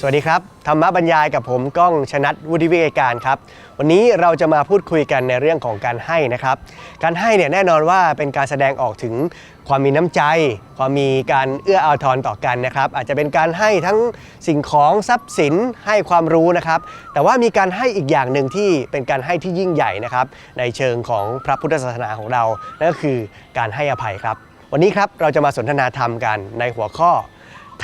สวัสดีครับ ธรรมบรรยายกับผมก้องชนัดวุฒิวิทยการครับ วันนี้เราจะมาพูดคุยกันในเรื่องของการให้นะครับ การให้เนี่ยแน่นอนว่าเป็นการแสดงออกถึงความมีน้ำใจ ความมีการเอื้ออาทรต่อกันนะครับ อาจจะเป็นการให้ทั้งสิ่งของทรัพย์สินให้ความรู้นะครับ แต่ว่ามีการให้อีกอย่างหนึ่งที่เป็นการให้ที่ยิ่งใหญ่นะครับ ในเชิงของพระพุทธศาสนาของเรา นั่นก็คือการให้อภัยครับ วันนี้ครับเราจะมาสนทนาธรรมกันในหัวข้อ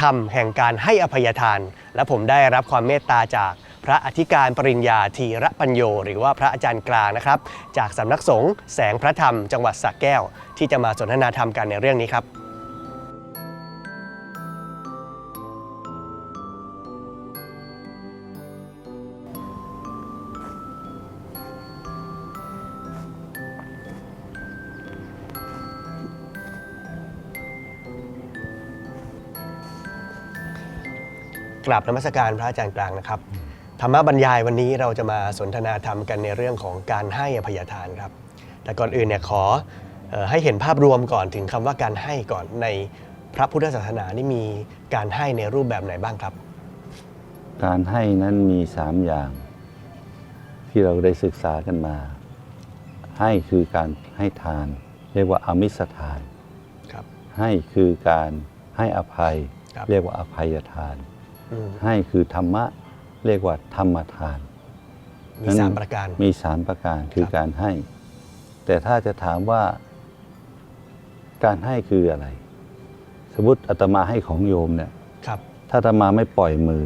ธรรมแห่งการให้อภัยทาน และผมได้รับความเมตตาจากพระอธิการปริญญาธีระปัญโย หรือว่าพระอาจารย์กลางนะครับ จากสำนักสงฆ์แสงพระธรรมจังหวัดสระแก้ว ที่จะมาสนทนาธรรมกันในเรื่องนี้ครับ ราบนมัสการพระอาจารย์กลางนะครับ ธรรมบรรยายวันนี้เราจะมาสนทนาธรรมกันในเรื่องของการให้อภัยทานครับ แต่ก่อนอื่นเนี่ยขอเอ่อให้เห็นภาพรวมก่อนถึงคำว่าการให้ก่อนในพระพุทธศาสนานี่มีการให้ในรูปแบบไหนบ้างครับ การให้นั้นมีสามอย่าง ที่เราได้ศึกษากันมา ให้คือการให้ทาน เรียกว่าอามิสทานครับให้คือการให้อภัยครับเรียกว่าอภัยทานอืม ให้คือธรรมะเรียกว่าธรรมทาน มีสามประการ มีสามประการคือครับการให้ แต่ถ้าจะถามว่าการให้คืออะไร สมมติอาตมาให้ของโยมเนี่ยครับ ถ้าอาตมาไม่ปล่อยมือ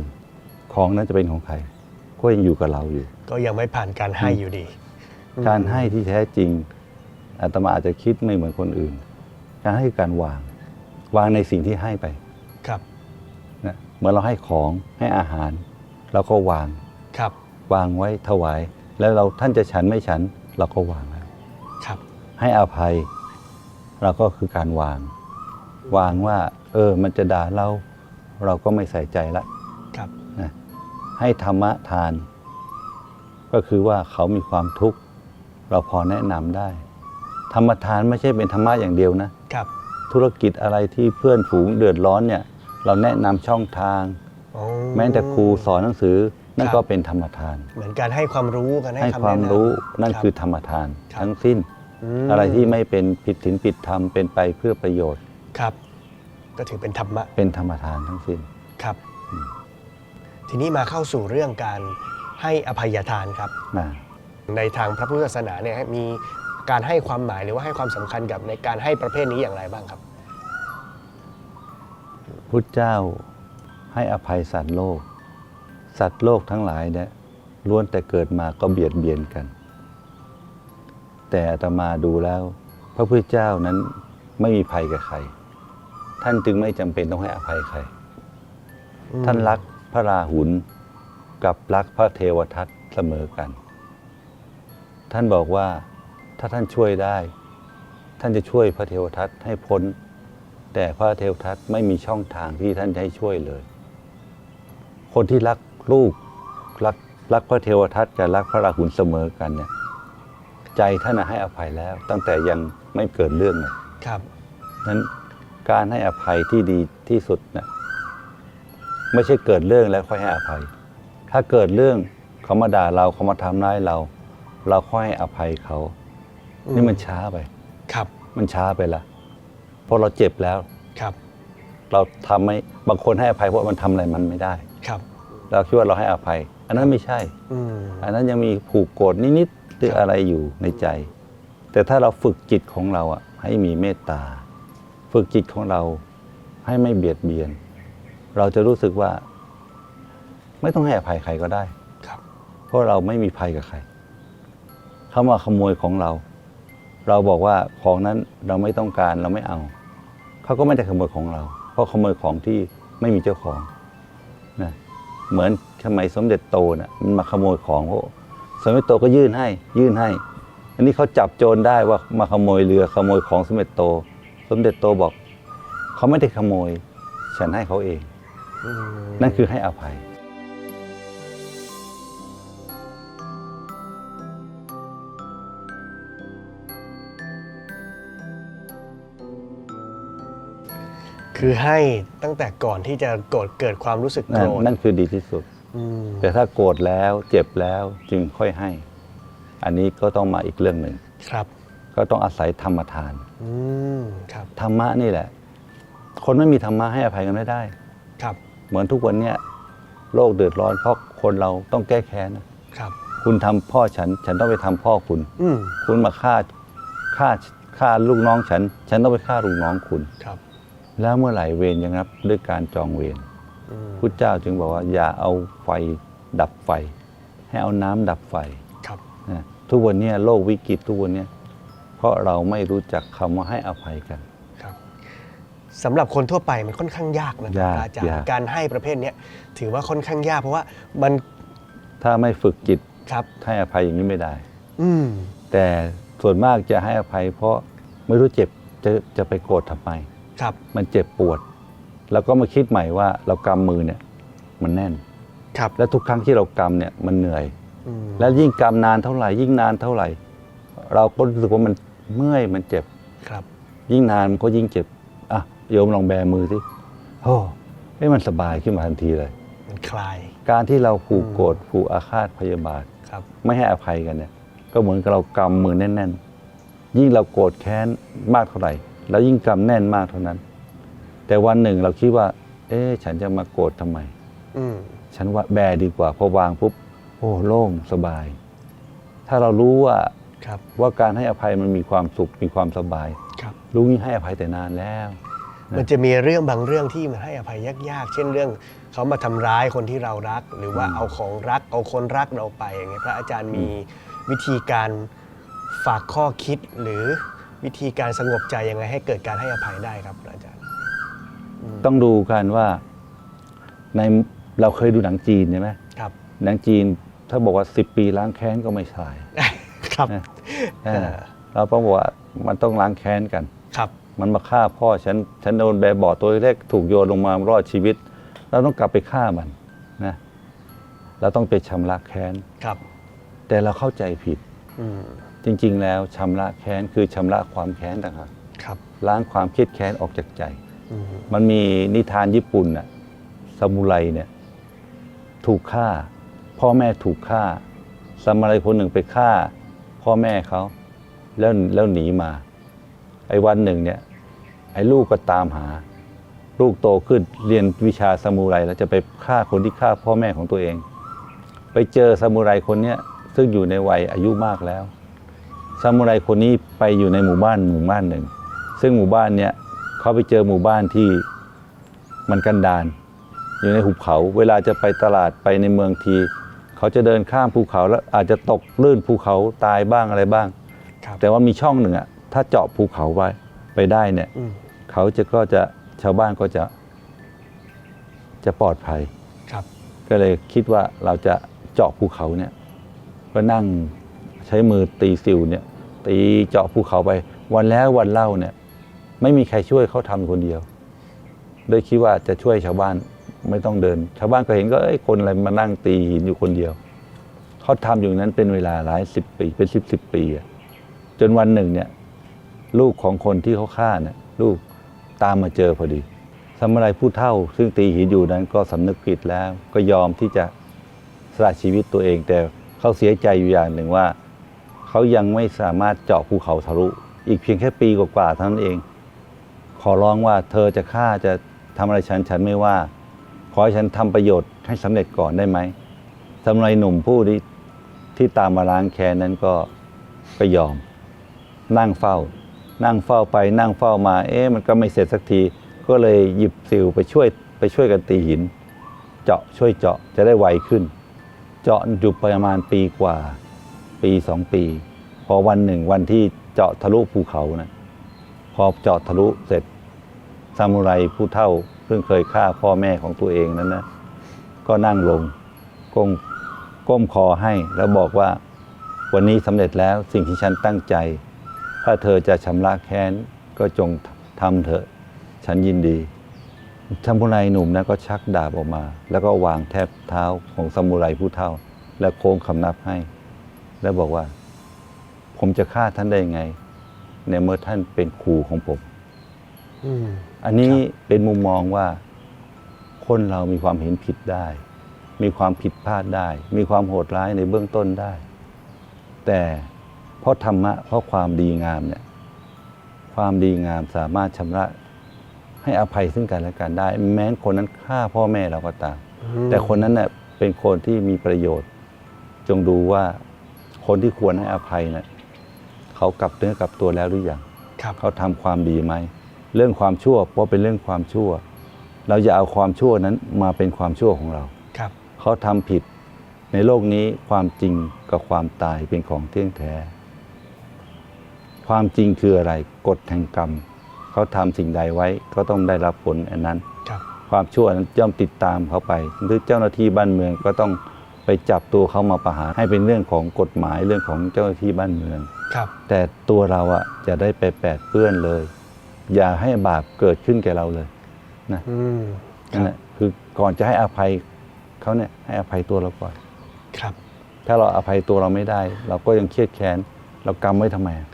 ของนั้นจะเป็นของใคร ก็ยังอยู่กับเราอยู่ ก็ยังไม่ผ่านการให้อยู่ดีอืมการให้ที่แท้จริงอาตมาอาจจะคิดไม่เหมือนคนอื่น การให้คือการวาง วางในสิ่งที่ให้ไปครับ นะเมื่อเราให้ของให้อาหาร เราก็วางครับ วางไว้ถวาย แล้วเราท่านจะฉันไม่ฉันเราก็วางแล้วครับ ให้อภัย เราก็คือการวาง วางว่า เออ มันจะด่าเราเราก็ไม่ใส่ใจละครับนะให้ธรรมะทาน ก็คือว่าเขามีความทุกข์ เราพอแนะนำได้ ธรรมทานไม่ใช่เป็นธรรมะอย่างเดียวนะครับ ธุรกิจอะไรที่เพื่อนฝูงเดือดร้อนเนี่ย เราแนะนำช่องทาง อ๋อแม้แต่ครูสอนหนังสือนั่นครับก็เป็นธรรมทาน เหมือนการให้ความรู้การให้ให้คำความแนะนำรู้นั่นรับ คือธรรมทาน ครับ ทั้งสิ้น มอะไรที่ไม่เป็นผิดศีลผิดธรรมเป็นไปเพื่อประโยชน์ ครับ ก็ถือเป็นธรรมะเป็นธรรมทานทั้งสิ้น ครับทีนี้มาเข้าสู่เรื่องการให้อภัยทานครับ นะในทางพระพุทธศาสนาเนี่ยมีการให้ความหมายหรือว่าให้ความสำคัญกับในการให้ประเภทนี้อย่างไรบ้างครับ พุทธเจ้าให้อภัยสัตว์โลก สัตว์โลกทั้งหลายเนี่ยล้วนแต่เกิดมาก็เบียดเบียนกัน แต่อาตมาดูแล้ว พระพุทธเจ้านั้นไม่มีภัยกับใคร ท่านจึงไม่จำเป็นต้องให้อภัยใคร ท่านรักพระราหุลกับรักพระเทวทัตเสมอกัน ท่านบอกว่าถ้าท่านช่วยได้ ท่านจะช่วยพระเทวทัตให้พ้น แต่พระเทวทัตไม่มีช่องทางที่ท่านจะให้ช่วยเลย คนที่รักลูกรักรักพระเทวทัตกับรักพระราหุลเสมอกันเนี่ย ใจท่านน่ะให้อภัยแล้ว ตั้งแต่ยังไม่เกิดเรื่องเลยครับนั้นการให้อภัยที่ดีที่สุดนะไม่ใช่เกิดเรื่องแล้วค่อยให้อภัย ถ้าเกิดเรื่องเขามาด่าเราเขามาทำร้ายเรา เราค่อยให้อภัยเขา นี่มันช้าไป ครับ มันช้าไปละ เพราะเราเจ็บแล้ว ครับ เราทำไม่บางคนให้อภัยเพราะมันทำอะไรมันไม่ได้ ครับ เราคิดว่าเราให้อภัย อันนั้นไม่ใช่ อืม อันนั้นยังมีผูกโกรธนิดๆหรือครับอะไรอยู่ในใจ แต่ถ้าเราฝึกจิตของเราอะให้มีเมตตา ฝึกจิตของเราให้ไม่เบียดเบียน เราจะรู้สึกว่า ไม่ต้องให้อภัยใครก็ได้ ครับ เพราะเราไม่มีภัยกับใครเขามาขโมยของเรา เราบอกว่าของนั้นเราไม่ต้องการเราไม่เอา เขาก็ไม่ได้ขโมยของเรา เพราะขโมยของที่ไม่มีเจ้าของนะเหมือนสมัยสมเด็จโตนะ่ะมันมาขโมยของเขาสมเด็จโตก็ยื่นให้ ยื่นให้ อันนี้เขาจับโจรได้ว่ามาขโมยเรือขโมยของสมเด็จโต สมเด็จโตบอก เขาไม่ได้ขโมย ฉันให้เขาเองอืมนั่นคือให้อภัย คคือให้ตั้งแต่ก่อนที่จะโกรธเกิดความรู้สึกโกนั่รนธนั่นคือดีที่สุด อืมแต่ถ้าโกรธแล้วเจ็บแล้วจึงค่อยให้ อันนี้ก็ต้องมาอีกเรื่องหนึ่ง ครับก็ต้องอาศัยธรรมทาน อืมครับธรรมะนี่แหละ คนไม่มีธรรมะให้อภัยกันไม่ได้ ครับเหมือนทุกวันเนี้ยโลกเดือดร้อนเพราะคนเราต้องแก้แค้นนะครับคุณทำพ่อฉัน ฉันต้องไปทำพ่อคุณ อืมคุณมาฆ่าฆ่าฆ่าลูกน้องฉัน ฉันต้องไปฆ่าลูกน้องคุณ ครับ แล้วเมื่อไหร่เวรยังรับด้วยการจองเวรอืมพุทธเจ้าจึงบอกว่าอย่าเอาไฟดับไฟ ให้เอาน้ำดับไฟครับนะทุกวันเนี้ยโลกวิกฤตทุกวันเนี้ยเพราะเราไม่รู้จักคำว่าให้อภัยกันครับสำหรับคนทั่วไปมันค่อนข้างยากนะครับยากอาจารย์ยากการให้ประเภทเนี้ยถือว่าค่อนข้างยากเพราะว่ามันถ้าไม่ฝึกจิตครับให้อภัยอย่างนี้ไม่ได้ อืมแต่ส่วนมากจะให้อภัย เพราะไม่รู้เจ็บจะจะไปโกรธทำไม ครับ มันเจ็บปวด แล้วก็มาคิดใหม่ว่าเรากำมือเนี่ย มันแน่น ครับ และทุกครั้งที่เรากำเนี่ยมันเหนื่อย อืมแล้วยิ่งกำนานเท่าไหร่ ยิ่งนานเท่าไหร่ เราก็รู้สึกว่ามันเมื่อยมันเจ็บ ครับ ยิ่งนานมันก็ยิ่งเจ็บอะโยมลองแบมือสิโอ้เอ้ยมันสบายขึ้นมาทันทีเลย มันคลาย การที่เราผูกโกรธผูกอาฆาตพยาบาท ครับ ไม่ให้อภัยกันเนี่ย ก็เหมือนกับเรากำมือแน่น ๆ ยิ่งเราโกรธแค้นมากเท่าไหร่ แล้วยิ่งกำแน่นมากเท่านั้น แต่วันหนึ่งเราคิดว่า เอ๊ะฉันจะมาโกรธทำไมอืมฉันว่าแบดีกว่าพอวางปุ๊บโอ้โล่งสบาย ถ้าเรารู้ว่าครับว่าการให้อภัยมันมีความสุขมีความสบายครับรู้งี้ให้อภัยแต่นานแล้ว มันจะมีเรื่องบางเรื่องที่มันให้อภัยยากๆ เช่นเรื่องเขามาทำร้ายคนที่เรารัก หรือว่าอืมเอาของรักเอาคนรักเราไปอย่างเงี้ยพระอาจารย์มีวิธีการฝากข้อคิดหรือ วิธีการสงบใจยังไงให้เกิดการให้อภัยได้ครับพระอาจารย์ต้องดูกันว่าในเราเคยดูหนังจีนใช่ไหมครับ หนังจีนถ้าบอกว่า10ปีล้างแค้นก็ไม่ใช่ครับนะเออเราต้องบอกว่ามันต้องล้างแค้นกันครับ มันมาฆ่าพ่อฉันฉันโดนแบบเบาะตัวเล็กถูกโยนลงมารอดชีวิต เราต้องกลับไปฆ่ามันนะเราต้องไปชำระแค้นครับ แต่เราเข้าใจผิดอืม จริงๆ แล้วชำระแค้นคือชำระความแค้นต่างหากครับล้างความเครียดแค้นออกจากใจ อืมมันมีนิทานญี่ปุ่นน่ะซามูไรเนี่ยถูกฆ่า พ่อแม่ถูกฆ่าซามูไรคนหนึ่งไปฆ่า พ่อแม่เขาแล้วแล้วหนีมา ไอ้วันหนึ่งเนี่ยไอ้ลูกก็ตามหา ลูกโตขึ้นเรียนวิชาซามูไรแล้วจะไปฆ่าคนที่ฆ่าพ่อแม่ของตัวเอง ไปเจอซามูไรคนเนี้ยซึ่งอยู่ในวัยอายุมากแล้ว ซามูไรคนนี้ไปอยู่ในหมู่บ้านหมู่บ้านหนึ่ง ซึ่งหมู่บ้านเนี้ยเขาไปเจอหมู่บ้านที่มันกันดาน อยู่ในหุบเขา เวลาจะไปตลาดไปในเมืองที เขาจะเดินข้ามภูเขาแล้วอาจจะตกลื่นภูเขาตายบ้างอะไรบ้างครับแต่ว่ามีช่องหนึ่งอะถ้าเจาะภูเขาไว้ไปได้เนี่ยอืมเขาจะก็จะชาวบ้านก็จะจะปลอดภัยครับก็เลยคิดว่าเราจะเจาะภูเขาเนี่ย ก็นั่ง ใช้มือตีสิวเนี่ยตีเจาะภูเขาไป วันแล้ววันเล่าเนี่ยไม่มีใครช่วยเขาทำคนเดียวโดยคิดว่าจะช่วยชาวบ้านไม่ต้องเดิน ชาวบ้านก็เห็นก็เอ้ยคนอะไรมานั่งตีหินอยู่คนเดียวเขาทำอยู่นั้นเป็นเวลาหลายสิบปีเป็นสิบสิบปีอะจนวันหนึ่งเนี่ยลูกของคนที่เขาฆ่าเนี่ยลูกตามมาเจอพอดีสมุไรผู้เท่า ซึ่งตีหินอยู่นั้นก็สำนึกผิดแล้วก็ยอมที่จะสละชีวิตตัวเอง แต่เขาเสียใจอยู่อย่างหนึ่งว่า เขายังไม่สามารถเจาะภูเขาทะลุ อีกเพียงแค่ปีกว่าๆเท่านั้นเอง ขอร้องว่าเธอจะฆ่าจะทำอะไรฉันฉันไม่ว่า ขอให้ฉันทำประโยชน์ให้สำเร็จก่อนได้ไหมสมุไรหนุ่มผู้ที่ที่ตามมาล้างแค้นนั้นก็ก็ยอม นั่งเฝ้า นั่งเฝ้าไปนั่งเฝ้ามา เอ๊ะมันก็ไม่เสร็จสักที ก็เลยหยิบสิวไปช่วยไปช่วยกันตีหิน เจาะช่วยเจาะจะได้ไวขึ้น เจาะอยู่ประมาณปีกว่า ปีสองปี พอวันหนึ่งวันที่เจาะทะลุภูเขานะพอเจาะทะลุเสร็จซามูไรผู้เฒ่าซึ่งเคยฆ่าพ่อแม่ของตัวเองนั้นนะก็นั่งลงก้มก้มคอให้แล้วบอกว่าวันนี้สำเร็จแล้วสิ่งที่ฉันตั้งใจ ถ้าเธอจะชำระแค้นก็จงทำเถอะ ฉันยินดีซามูไรหนุ่มนะก็ชักดาบออกมา แล้วก็วางแทบเท้าของซามูไรผู้เฒ่า แล้วโค้งคำนับให้ แล้วบอกว่า ผมจะฆ่าท่านได้ยังไง ในเมื่อท่านเป็นครูของผม อืม อันนี้เป็นมุมมองว่า คนเรามีความเห็นผิดได้ มีความผิดพลาดได้ มีความโหดร้ายในเบื้องต้นได้ แต่เพราะธรรมะเพราะความดีงามเนี่ย ความดีงามสามารถชำระให้อภัยซึ่งกันและกันได้ แม้นคนนั้นฆ่าพ่อแม่เราก็ตาม อืม แต่คนนั้นเน่ยเป็นคนที่มีประโยชน์ จงดูว่าคนที่ควรให้อภัยเน่ย เขากลับเนื้อกลับตัวแล้วหรือยังครับเขาทำความดีไหม เรื่องความชั่วเพราะเป็นเรื่องความชั่ว เราจะเอาความชั่วนั้นมาเป็นความชั่วของเราครับเขาทำผิดในโลกนี้ความจริงกับความตายเป็นของเที่ยงแท้ ความจริงคืออะไรกฎแห่งกรรม เขาทำสิ่งใดไว้ก็ต้องได้รับผลอันนั้นครับความชั่วนั้นย่อมติดตามเขาไปหรือเจ้าหน้าที่บ้านเมืองก็ต้อง ไปจับตัวเขามาประหารให้เป็นเรื่องของกฎหมายเรื่องของเจ้าหน้าที่บ้านเมือง ครับ แต่ตัวเราอะจะได้ไปแปดเปื้อนเลย อย่าให้บาปเกิดขึ้นแก่เราเลยนะอืมคนั่นรับแหละคือก่อนจะให้อภัยเขาเนี่ยให้อภัยตัวเราก่อน ครับ ถ้าเราอภัยตัวเราไม่ได้ เราก็ยังเครียดแค้นเรากรรมไว้ทำไมอะ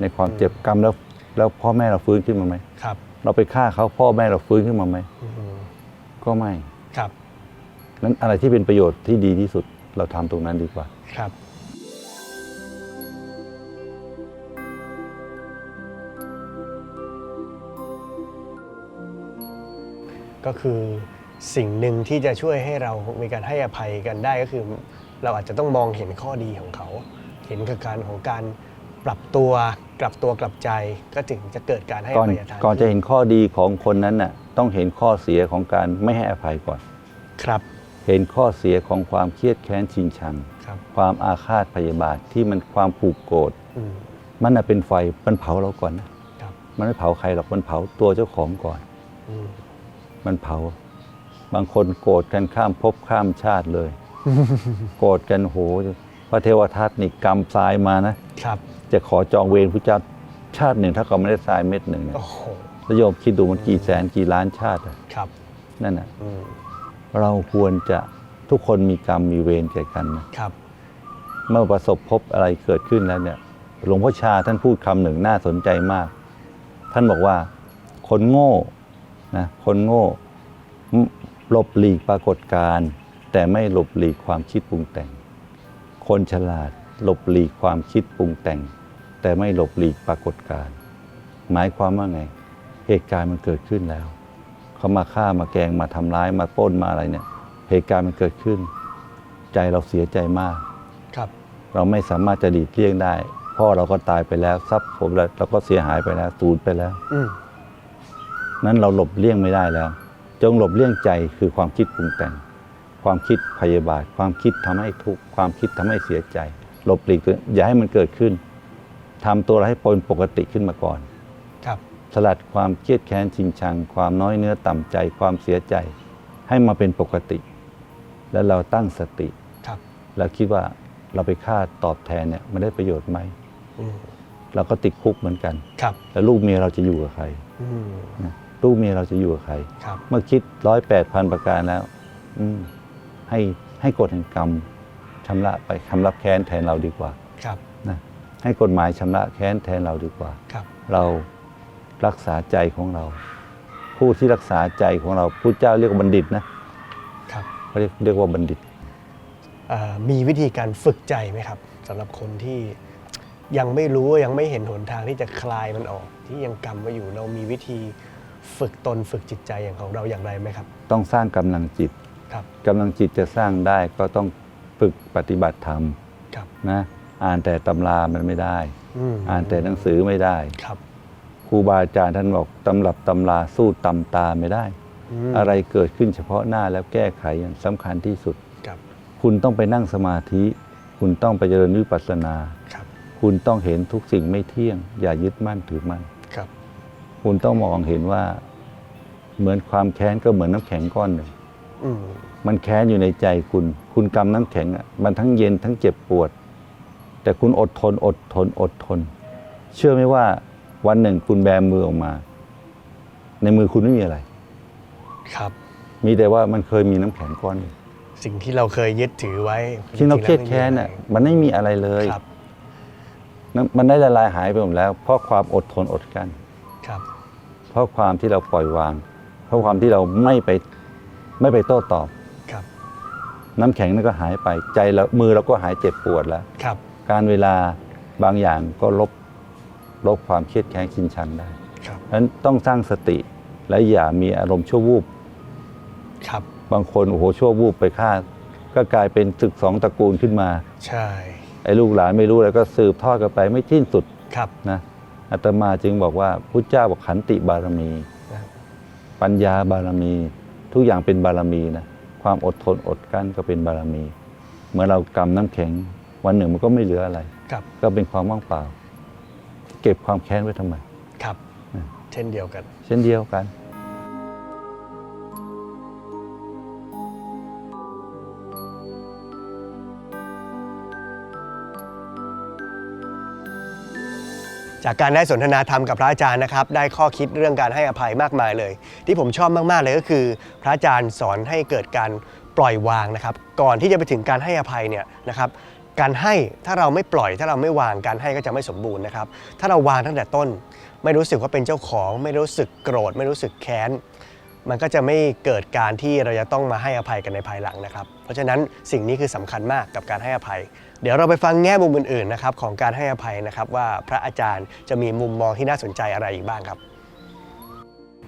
ในความเจ็บกรรมแล้ว แล้วพ่อแม่เราฟื้นขึ้นมาไหมครับ เราไปฆ่าเขาพ่อแม่เราฟื้นขึ้นมาไหม อืมก็ไม่ ครับ นั้นอะไรที่เป็นประโยชน์ที่ดีที่สุดเราทำตรงนั้นดีกว่า ครับก็คือสิ่งหนึ่งที่จะช่วยให้เรามีการให้อภัยกันได้ก็คือ เราอาจจะต้องมองเห็นข้อดีของเขา เห็นกับการของการปรับตัวกลับตัวกลับใจก็ถึงจะเกิดการให้อก่อนภัยทานก่อนจะเห็นข้อดีของคนนั้นน่ะต้องเห็นข้อเสียของการไม่ให้อภัยก่อน ครับ เห็นข้อเสียของความเครียดแค้นชิงชัง ครับ ความอาฆาตพยาบาทที่มันความผูกโกรธอืม มันน่ะเป็นไฟมันเผาเราก่อนนะครับ มันไม่เผาใครหรอกมันเผาตัวเจ้าของก่อน อืม มันเผา บางคนโกรธกันข้ามภพข้ามชาติเลย โกรธกันโหพระเทวทัตนี่กำทรายมานะ ครับ จะขอจองเวรพระเจ้าชาติหนึ่งถ้าเขาไม่ได้ทรายเม็ดหนึ่งเนี่ยโอ้โห แล้วโยมคิดดูมันกี่แสนกี่ล้านชาติอะครับ นั่นน่ะ อืม เราควรจะทุกคนมีกรรมมีเวรแก่กันนะครับ เมื่อประสบพบอะไรเกิดขึ้นแล้วเนี่ยหลวงพ่อชาท่านพูดคำหนึ่งน่าสนใจมาก ท่านบอกว่าคนโง่นะคนโง่มหลบหลีกปรากฏการณ์แต่ไม่หลบหลีกความคิดปรุงแต่ง คนฉลาดหลบหลีกความคิดปรุงแต่ง แต่ไม่หลบหลีกปรากฏการณ์หมายความว่าไง เหตุการณ์มันเกิดขึ้นแล้ว เขามาฆ่ามาแกล้งมาทำร้ายมาปล้นมาอะไรเนี่ย เหตุการณ์มันเกิดขึ้น ใจเราเสียใจมากครับ เราไม่สามารถจะดีดเลี่ยงได้พ่อเราก็ตายไปแล้วทรัพย์ผมเราก็เสียหายไปแล้วสูญไปแล้วอืมนั้นเราหลบเลี่ยงไม่ได้แล้ว จงหลบเลี่ยงใจคือความคิดปรุงแต่ง ความคิดพยาบาท ความคิดทำให้ทุกข์ความคิดทำให้เสียใจ หลบหลีกตัวอย่าให้มันเกิดขึ้นทำตัวเราให้เป็นปกติขึ้นมาก่อนครับ สลัดความเครียดแค้นชิงชัง ความน้อยเนื้อต่ำใจความเสียใจ ให้มาเป็นปกติ แล้วเราตั้งสติครับแล้วคิดว่าเราไปฆ่าตอบแทนเนี่ยมันได้ประโยชน์ไหมอืมเราก็ติดคุกเหมือนกันครับ แล้วลูกเมียเราจะอยู่กับใครอืมนะลูกเมียเราจะอยู่กับใครครับเมื่อคิดร้อยแปดพันประการแล้ว อืมให้ให้กฎแห่งกรรมชำระไปชำระแค้นแทนเราดีกว่า ครับนะให้กฎหมายชำระแค้นแทนเราดีกว่า ครับ เรา รักษาใจของเรา ผู้ที่รักษาใจของเราพุทธเจ้าเรียกว่าบัณฑิตนะครับเขาเรียกเรียกว่าบัณฑิตเอ่อมีวิธีการฝึกใจไหมครับสำหรับคนที่ยังไม่รู้ยังไม่เห็นหนทางที่จะคลายมันออก ที่ยังกำไว้อยู่เรามีวิธีฝึกตนฝึกจิตใจอย่างของเราอย่างไรไหมครับ ต้องสร้างกำลังจิตครับกำลังจิตจะสร้างได้ก็ต้องฝึกปฏิบัติธรรมครับนะอ่านแต่ตำรามันไม่ได้มอ่านแต่หนังสือไม่ได้ครับ ครูบาอาจารย์ท่านบอกตำรับตำราสู้ตำตาไม่ได้มอะไรเกิดขึ้นเฉพาะหน้าแล้วแก้ไขอย่างสำคัญที่สุดครับคุณต้องไปนั่งสมาธิ คุณต้องไปเจริญวิปัสสนาครับคุณต้องเห็นทุกสิ่งไม่เที่ยง อย่ายึดมั่นถือมั่นครับ คุณต้องมองเห็นว่า เหมือนความแค้นก็เหมือนน้ำแข็งก้อนหนึ่งอืมมันแค้นอยู่ในใจคุณ คุณกำน้ำแข็งอะมันทั้งเย็นทั้งเจ็บปวด แต่คุณอดทนอดทนอดทน เชื่อไหมว่า วันหนึ่งคุณแบมือออกมา ในมือคุณไม่มีอะไร ครับ มีแต่ว่ามันเคยมีน้ำแข็งก้อนหนึ่งสิ่งที่เราเคยยึดถือไว้ที่เราเครียดจงๆแค้นแล้วอะมันไม่มีอะไรเลยครับมันมันได้ละลายหายไปหมดแล้ว เพราะความอดทนอดกลั้นครับ เพราะความที่เราปล่อยวาง เพราะความที่เราไม่ไปไม่ไปโต้ตอบครับ น้ำแข็งนั่นก็หายไปใจเรามือเราก็หายเจ็บปวดแล้วครับ การเวลาบางอย่างก็ลบ ลบความเครียดแค้นชินชังได้ครับฉะนั้นต้องสร้างสติและอย่ามีอารมณ์ชั่ววูบครับ บางคนโอ้โหชั่ววูบไปฆ่า ก็กลายเป็นศึกสองตระกูลขึ้นมา ใช่ไอ้ลูกหลานไม่รู้แล้วก็สืบทอดกันไปไม่สิ้นสุดครับนะอาตมาจึงบอกว่าพุทธเจ้าบอกขันติบารมีครับปัญญาบารมี ทุกอย่างเป็นบารมีนะความอดทนอดกลั้นก็เป็นบารมี เมื่อเรากำน้ำแข็งวันหนึ่งมันก็ไม่เหลืออะไรครับก็เป็นความว่างเปล่าเก็บความแค้นไว้ทำไม ครับอืมเช่นเดียวกัน เช่นเดียวกันจากการได้สนทนาธรรมกับพระอาจารย์นะครับ ได้ข้อคิดเรื่องการให้อภัยมากมายเลย ที่ผมชอบมาก ๆ เลยก็คือ พระอาจารย์สอนให้เกิดการปล่อยวางนะครับ ก่อนที่จะไปถึงการให้อภัยเนี่ยนะครับ การให้ถ้าเราไม่ปล่อยถ้าเราไม่วางการให้ก็จะไม่สมบูรณ์นะครับ ถ้าเราวางตั้งแต่ต้น ไม่รู้สึกว่าเป็นเจ้าของ ไม่รู้สึกโกรธ ไม่รู้สึกแค้นมันก็จะไม่เกิดการที่เราจะต้องมาให้อภัยกันในภายหลังนะครับ เพราะฉะนั้นสิ่งนี้คือสำคัญมากกับการให้อภัย เดี๋ยวเราไปฟังแง่มุมอื่นๆนะครับของการให้อภัยนะครับว่าพระอาจารย์จะมีมุมมองที่น่าสนใจอะไรอีกบ้างครับ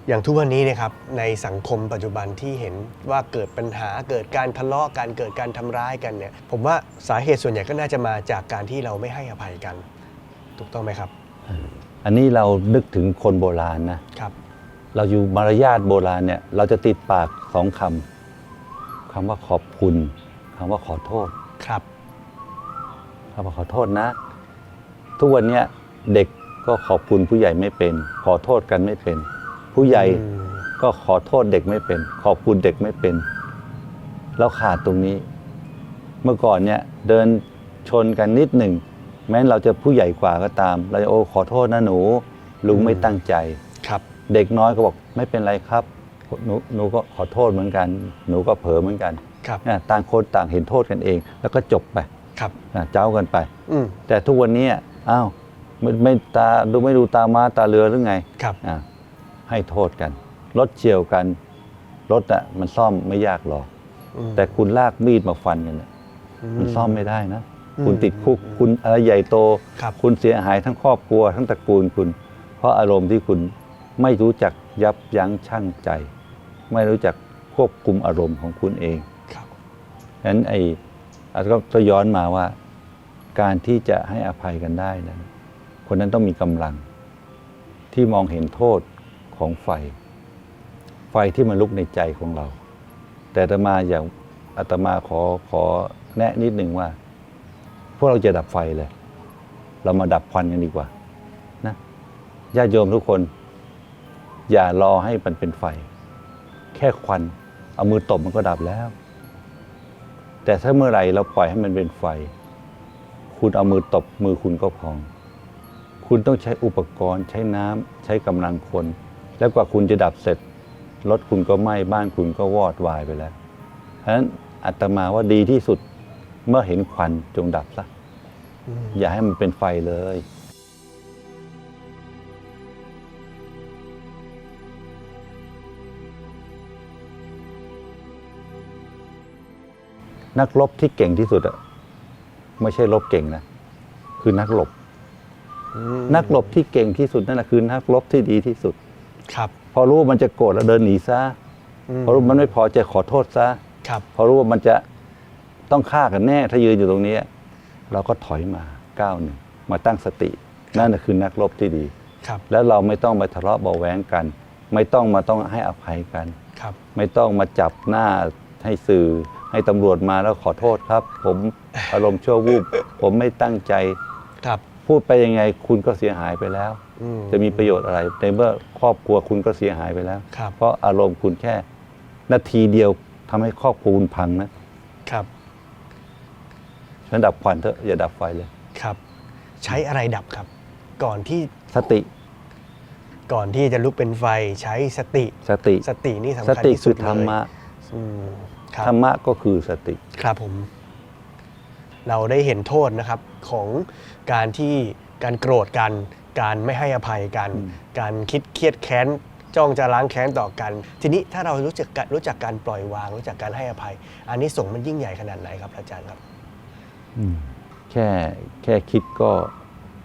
อย่างทุกวันนี้นะครับในสังคมปัจจุบันที่เห็นว่าเกิดปัญหาเกิดการทะเลาะกันเกิดการทำร้ายกันเนี่ยผมว่าสาเหตุส่วนใหญ่ก็น่าจะมาจากการที่เราไม่ให้อภัยกัน ถูกต้องไหมครับ อันนี้เรานึกถึงคนโบราณนะครับเราอยู่มารยาทโบราณเนี่ยเราจะติดปากสองคำคำว่าขอบคุณคำว่าขอโทษครับคำว่าขอโทษนะ ทุกวันเนี้ยเด็กก็ขอบคุณผู้ใหญ่ไม่เป็น ขอโทษกันไม่เป็น ผู้ใหญ่อืมก็ขอโทษเด็กไม่เป็น ขอบคุณเด็กไม่เป็นเราขาดตรงนี้ เมื่อก่อนเนี่ยเดินชนกันนิดหนึ่ง แม้เราจะผู้ใหญ่กว่าก็ตาม เราจะโอ้ขอโทษนะหนู ลุงไม่ตั้งใจครับ เด็กน้อยก็บอกไม่เป็นไรครับ หนูหนูก็ขอโทษเหมือนกัน หนูก็เผลอเหมือนกันครับนะต่างคนต่างเห็นโทษกันเอง แล้วก็จบไปครับนะเจ้ากันไปอืมแต่ทุกวันนี้อ้าวไม่ไม่ตาดูไม่ดูตามาตาเรือหรือไงครับอะ ให้โทษกัน รถเฉียวกันรถอะมันซ่อมไม่ยากหรอก อืม แต่คุณลากมีดมาฟันกันน่ะมันซ่อมไม่ได้นะ อืมคุณติดคุกคุณอะไรใหญ่โตครับคุณเสียหายทั้งครอบครัว ทั้งตระกูลคุณ เพราะอารมณ์ที่คุณไม่รู้จักยับยั้งชั่งใจ ไม่รู้จักควบคุมอารมณ์ของคุณเอง ครับ ฉะนั้นไอ้อาจก็ย้อนมาว่า การที่จะให้อภัยกันได้นั้นคนนั้นต้องมีกำลัง ที่มองเห็นโทษ ของไฟ ไฟที่มันลุกในใจของเรา แต่อาตมาอย่างอาตมาขอขอแนะนิดหนึ่งว่า พวกเราจะดับไฟเลย เรามาดับควันกันดีกว่านะญาติโยมทุกคน อย่ารอให้มันเป็นไฟ แค่ควันเอามือตบมันก็ดับแล้ว แต่ถ้าเมื่อไหร่เราปล่อยให้มันเป็นไฟ คุณเอามือตบมือคุณก็พอง คุณต้องใช้อุปกรณ์ใช้น้ำใช้กำลังคน แล้วกว่าคุณจะดับเสร็จรถคุณก็ไหม้บ้านคุณก็วอดวายไปแล้วเพราะฉะนั้นอาตมาว่าดีที่สุดเมื่อเห็นควันจงดับซะอืมอย่าให้มันเป็นไฟเลยนักรบที่เก่งที่สุดอะไม่ใช่รบเก่งนะคือนักรบอืมนักรบที่เก่งที่สุดนั่นแหละคือนักรบที่ดีที่สุด ครับ พอรู้ว่ามันจะโกรธแล้วเดินหนีซะมพอรู้มันไม่พอใจขอโทษซะครับพอรู้ว่ามันจะต้องฆ่ากันแน่ถ้ายืนอยู่ตรงนี้ เราก็ถอยมาก้าวหนึ่งมาตั้งสติ นั่นนะคือนักรบที่ดีครับ แล้วเราไม่ต้องมาทะเลาะเบาะแว้งกัน ไม่ต้องมาต้องให้อภัยกันครับ ไม่ต้องมาจับหน้าให้สื่อให้ตำรวจมาแล้วขอโทษครับ ผมอารมณ์ชั่ววูบผมไม่ตั้งใจครับ พูดไปยังไงคุณก็เสียหายไปแล้วอื จะมีประโยชน์อะไร ในเมื่อครอบครัวคุณก็เสียหายไปแล้ว ครับเพราะอารมณ์คุณแค่ นาทีเดียวทำให้ครอบครัวคุณพังนะครับฉะนั้นดับควันเถอะอย่าดับไฟเลย ครับ ใช้อะไรดับครับ ก่อนที่สติก่อนที่จะลุกเป็นไฟใช้สติ สติ สตินี่สำสคัญติที่คืสุอดธรรเลยมะอืมครับธรรมะก็คือสติ ครับผม เราได้เห็นโทษนะครับของการที่การโกรธกัน การไม่ให้อภัยกันอืมการคิดเครียดแค้นจ้องจะล้างแค้นต่อกัน ทีนี้ถ้าเรารู้จักกันรู้จักการปล่อยวาง รู้จักการให้อภัย อันนี้ส่งส์มันยิ่งใหญ่ขนาดไหนครับอาจารย์ครับอืมแค่แค่คิดก็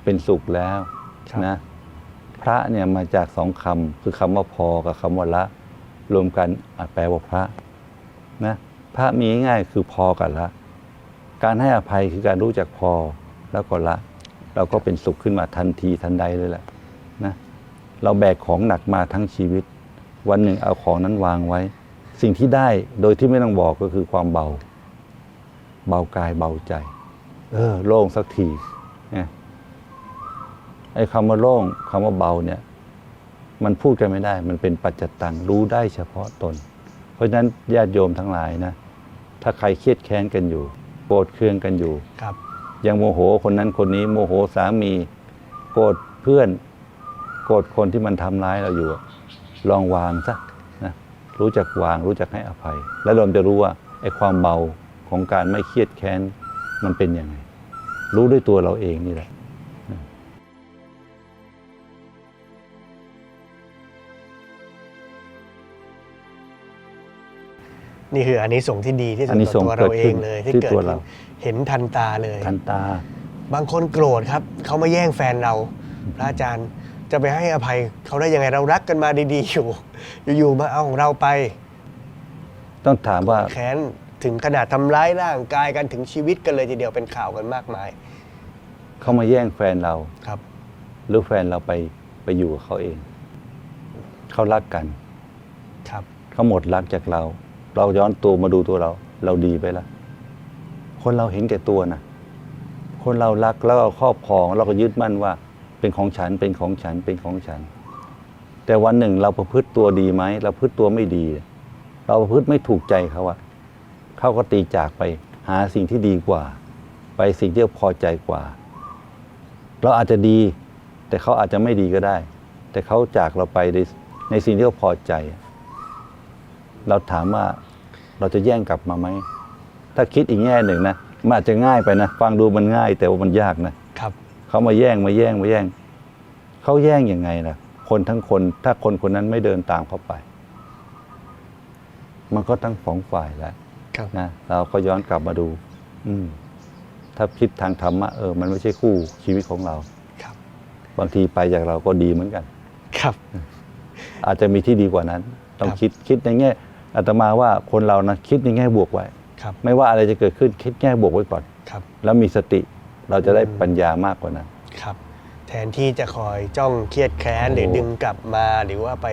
เป็นสุขแล้วครับนะพระเนี่ยมาจากสองคำคือคำว่าพอกับคำว่าละ รวมกันอะแปลว่าพระนะพระมีง่ายๆคือพอกับละ การให้อภัยคือการรู้จักพอแล้วก็ละ เราก็เป็นสุขขึ้นมาทันทีทันใดเลยแหละนะเราแบกของหนักมาทั้งชีวิต วันหนึ่งเอาของนั้นวางไว้ สิ่งที่ได้โดยที่ไม่ต้องบอกก็คือความเบา เบากายเบาใจ เออโล่งสักทีนี่ยไอ้คำว่าโล่งคำว่าเบาเนี่ย มันพูดกันไม่ได้ มันเป็นปัจจตังรู้ได้เฉพาะตน เพราะฉะนั้นญาติโยมทั้งหลายนะ ถ้าใครเครียดแค้นกันอยู่โกรธเคืองกันอยู่ครับ ยังโมโหคนนั้นคนนี้โมโหสามีโกรธเพื่อนโกรธคนที่มันทำร้ายเราอยู่ ลองวางซะนะรู้จักวางรู้จักให้อภัย แล้วเราจะรู้ว่าไอ้ความเบาของการไม่เครียดแค้นมันเป็นยังไง รู้ด้วยตัวเราเองนี่แหละ นี่คืออันนี้ส่งส์ที่ดีที่สุอาดนิต่สองส์ตัวเราเองเลยเกิดขึ้นที่ที่เกิดตัวขึ้เรานเห็นทันตาเลย ทันตา บางคนโกรธครับเขามาแย่งแฟนเรา พระอาจารย์จะไปให้อภัยเขาได้ยังไงเรารักกันมาดีๆ อยู่ อยู่ๆมาเอาของเราไปต้องถามว่าแค้นถึงขนาดทำร้ายร่างกายกันถึงชีวิตกันเลยทีเดียวเป็นข่าวกันมากมายเขามาแย่งแฟนเรา ครับ หรือแฟนเราไปไปอยู่กับเขาเอง เขารักกัน ครับ เขาหมดรักจากเรา เราย้อนตัวมาดูตัวเรา เราดีไปแล้วคนเราเห็นแก่ตัวนะคนเรารักแล้วเราครอบครองเราก็ยึดมั่นว่า เป็นของฉันเป็นของฉันเป็นของฉัน แต่วันหนึ่งเราประพฤติตัวดีไหมเราพฤติตัวไม่ดี เราประพฤติไม่ถูกใจเขาอะเขาก็ตีจากไปหาสิ่งที่ดีกว่า ไปสิ่งที่พอใจกว่า เราอาจจะดี แต่เขาอาจจะไม่ดีก็ได้ แต่เขาจากเราไปในในสิ่งที่เขาพอใจ เราถามว่า เราจะแย่งกลับมาไหม ถ้าคิดอีกแง่หนึ่งนะมันอาจจะง่ายไปนะ ฟังดูมันง่ายแต่ว่ามันยากนะครับเขามาแย่งมาแย่งมาแย่งเขาแย่งยังไงล่ะ คนทั้งคนถ้าคนคนนั้นไม่เดินตามเขาไป มันก็ทั้งสองฝ่ายแล้วครับนะเราก็ย้อนกลับมาดู อืมถ้าคิดทางธรรมะเออมันไม่ใช่คู่ชีวิตของเราครับ บางทีไปจากเราก็ดีเหมือนกัน ครับ อาจจะมีที่ดีกว่านั้น ต้องครับคิดคิดในแง่ อาตมาว่าคนเรานะคิดในแง่บวกไว้ครับ ไม่ว่าอะไรจะเกิดขึ้นคิดแง่บวกไว้ก่อนครับ แล้วมีสติเราจะได้อืมปัญญามากกว่านั้นครับ แทนที่จะคอยจ้องเครียดแค้นโอ้หรือดึงกลับมาหรือว่าไป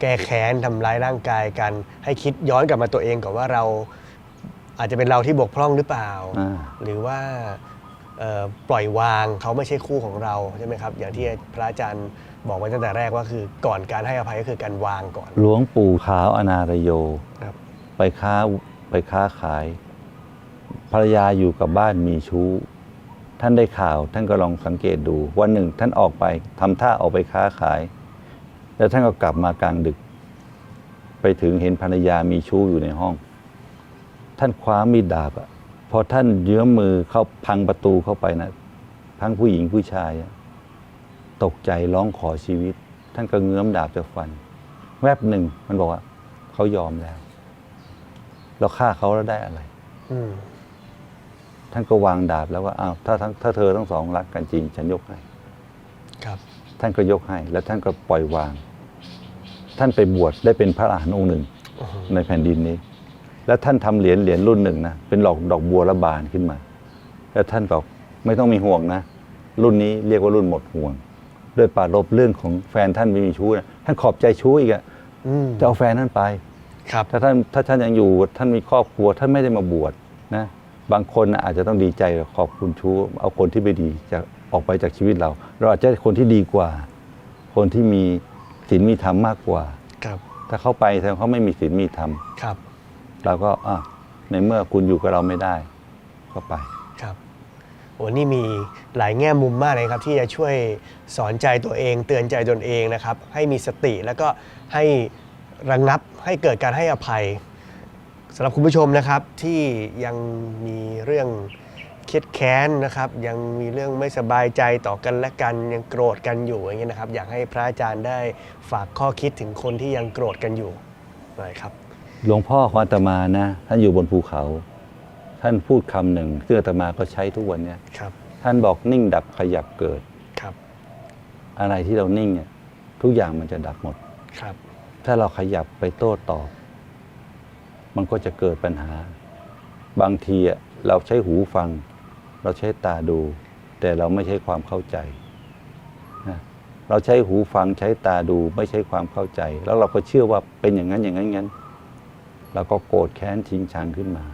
แก้แค้นทำร้ายร่างกายกัน ให้คิดย้อนกลับมาตัวเองก่อนว่าเราอาจจะเป็นเราที่บกพร่องหรือเปล่าอ่าหรือว่าเอ่อ ปล่อยวางเขาไม่ใช่คู่ของเราใช่ไหมครับ อย่างที่พระอาจารย์บอกไว้ตั้งแต่แรกว่าคือก่อนการให้อภัยก็คือการวางก่อน หลวงปู่ขาวอนารโยครับ ไปค้าไปค้าขายภรรยาอยู่กับบ้านมีชู้ ท่านได้ข่าวท่านก็ลองสังเกตดูวันหนึ่งท่านออกไปทำท่าออกไปค้าขาย แล้วท่านก็กลับมากลางดึก ไปถึงเห็นภรรยามีชู้อยู่ในห้อง ท่านคว้ามีดดาบอะ พอท่านเยื้อมมือเข้าพังประตูเข้าไปนะทั้งผู้หญิงผู้ชายอะตกใจร้องขอชีวิต ท่านก็เงื้อมดาบจะฟัน แวบหนึ่งมันบอกว่า เขายอมแล้ว เราฆ่าเขาแล้วได้อะไรอืมท่านก็วางดาบแล้วว่าอ้าวถ้าทั้งถ้าเธอทั้งสองรักกันจริง ฉันยกให้ครับ ท่านก็ยกให้ แล้วท่านก็ปล่อยวาง ท่านไปบวชได้เป็นพระอรหันต์องค์หนึ่งโอ้โหในแผ่นดินนี้ แล้วท่านทำเหรียญเหรียญรุ่นหนึ่งนะเป็นดอกดอกบัวระบานขึ้นมา แล้วท่านบอกไม่ต้องมีห่วงนะ รุ่นนี้เรียกว่ารุ่นหมดห่วง ด้วยปรารบเรื่องของแฟนท่านไม่มีชู้นะท่านขอบใจชู้อีกอะอืมจะเอาแฟนท่านไป ครับ ถ้าท่านถ้าท่านยังอยู่ท่านมีครอบครัวท่านไม่ได้มาบวชนะ บางคนน่ะอาจจะต้องดีใจกับขอบคุณชู้ เอาคนที่ไม่ดีจะออกไปจากชีวิตเรา เราอาจจะได้คนที่ดีกว่า คนที่มีศีลมีธรรมมากกว่า ครับ ถ้าเขาไปแสดงเขาไม่มีศีลมีธรรมครับ เราก็อะในเมื่อคุณอยู่กับเราไม่ได้ ก็ไป ครับโอ้นี่มีหลายแง่มุมมากเลยครับ ที่จะช่วยสอนใจตัวเอง เตือนใจตนเองนะครับ ให้มีสติแล้วก็ให้ระงงับให้เกิดการให้อภัยสำหรับคุณผู้ชมนะครับที่ยังมีเรื่องเคเครียดแค้นนะครับ ยังมีเรื่องไม่สบายใจต่อกันและกันยังโกรธกันอยู่อย่างเงี้ยนะครับ อยากให้พระอาจารย์ได้ฝากข้อคิดถึงคนที่ยังโกรธกันอยู่หน่อยครับ หลวงพ่อของอาตมานะ ท่านอยู่บนภูเขา ท่านพูดคำหนึ่งซึ่งอาตมาก็ใช้ทุกวันเนี้ยครับ ท่านบอกนิ่งดับขยับเกิด ครับ อะไรที่เรานิ่งเนี่ยทุกอย่างมันจะดับหมด ครับ ถ้าเราขยับไปโต้ตอบ มันก็จะเกิดปัญหา บางทีอะเราใช้หูฟัง เราใช้ตาดู แต่เราไม่ใช่ความเข้าใจนะเราใช้หูฟังใช้ตาดูไม่ใช่ความเข้าใจ แล้วเราก็เชื่อว่าเป็นอย่างนั้นอย่างนั้นอย่างนั้น เราก็โกรธแค้นชิงชังขึ้นมา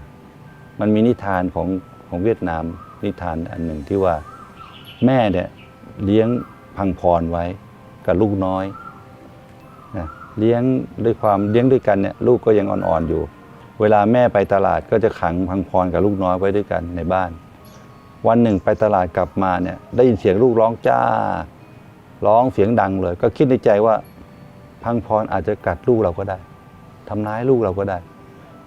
มันมีนิทานของของเวียดนามนิทานอันหนึ่งที่ว่าแม่เนี่ยเลี้ยงพังพรไว้กับลูกน้อยนะเลี้ยงด้วยความเลี้ยงด้วยกันเนี่ยลูกก็ยังอ่อนๆอยู่ เวลาแม่ไปตลาดก็จะขังพังพรกับลูกน้อยไว้ด้วยกันในบ้าน วันหนึ่งไปตลาดกลับมาเนี่ยได้ยินเสียงลูกร้องจ้า ร้องเสียงดังเลย ก็คิดในใจว่าพังพรอาจจะกัดลูกเราก็ได้ทำร้ายลูกเราก็ได้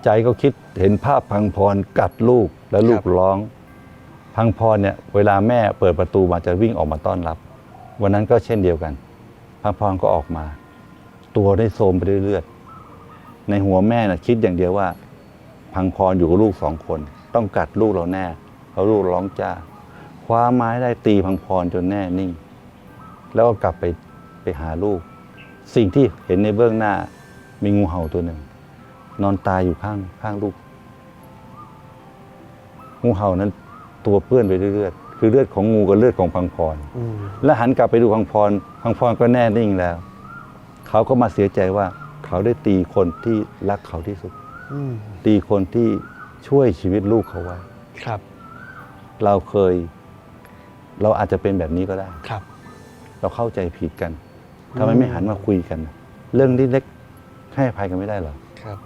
ใจก็คิดเห็นภาพพังพรกัดลูกแล้วลูกร้อง พังพรเนี่ยเวลาแม่เปิดประตูมาจะวิ่งออกมาต้อนรับ วันนั้นก็เช่นเดียวกัน พังพรก็ออกมา ตัวได้โทรมไปด้วยเลือด ในหัวแม่น่ะคิดอย่างเดียวว่า พังพรอยู่กับลูกสองคน ต้องกัดลูกเราแน่เพราะลูกร้องจ้าคว้าไม้ได้ตีพังพรจนแน่นิ่ง แล้วก็กลับไปไปหาลูก สิ่งที่เห็นในเบื้องหน้ามีงูเห่าตัวหนึ่ง นอนตายอยู่ข้างข้างลูกงูเห่านั้นตัวเปื้อนไปด้วยเลือดคือเลือดของงูกับเลือดของพังพรอืมแล้วหันกลับไปดูพังพรพังพรก็แน่นิ่งแล้ว เขาก็มาเสียใจว่าเขาได้ตีคนที่รักเขาที่สุดอืมตีคนที่ช่วยชีวิตลูกเขาไว้ ครับ เราเคย เราอาจจะเป็นแบบนี้ก็ได้ ครับ เราเข้าใจผิดกันทำไมไม่หันมาคุยกัน เรื่องที่เล็กให้อภัยกันไม่ได้เหรอ ครับ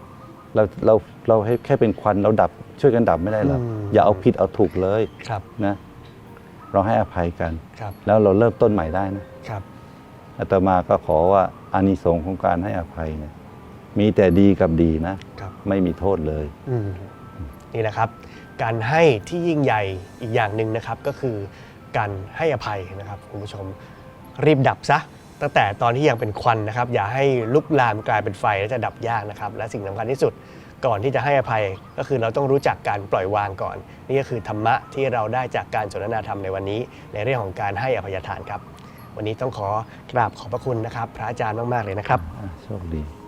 เราเราเราให้แค่เป็นควันเราดับช่วยกันดับไม่ได้เหรออืม อย่าเอาผิดเอาถูกเลยครับนะเราให้อภัยกัน ครับแล้วเราเริ่มต้นใหม่ได้นะ ครับอาตมาก็ขอว่าอานิสงส์ของการให้อภัยเนี่ยมีแต่ดีกับดีนะ ครับไม่มีโทษเลย อืมนี่แหละครับ การให้ที่ยิ่งใหญ่อีกอย่างหนึ่งนะครับก็คือการให้อภัยนะครับคุณผู้ชมรีบดับซะ ตั้งแต่ตอนที่ยังเป็นควันนะครับ อย่าให้ลุกลามกลายเป็นไฟแล้วจะดับยากนะครับ และสิ่งสำคัญที่สุดก่อนที่จะให้อภัยก็คือเราต้องรู้จักการปล่อยวางก่อน นี่ก็คือธรรมะที่เราได้จากการสนทนาธรรมในวันนี้ ในเรื่องของการให้อภัยทานครับ วันนี้ต้องขอกราบขอบพระคุณนะครับ พระอาจารย์มาก ๆ เลยนะครับโชคดี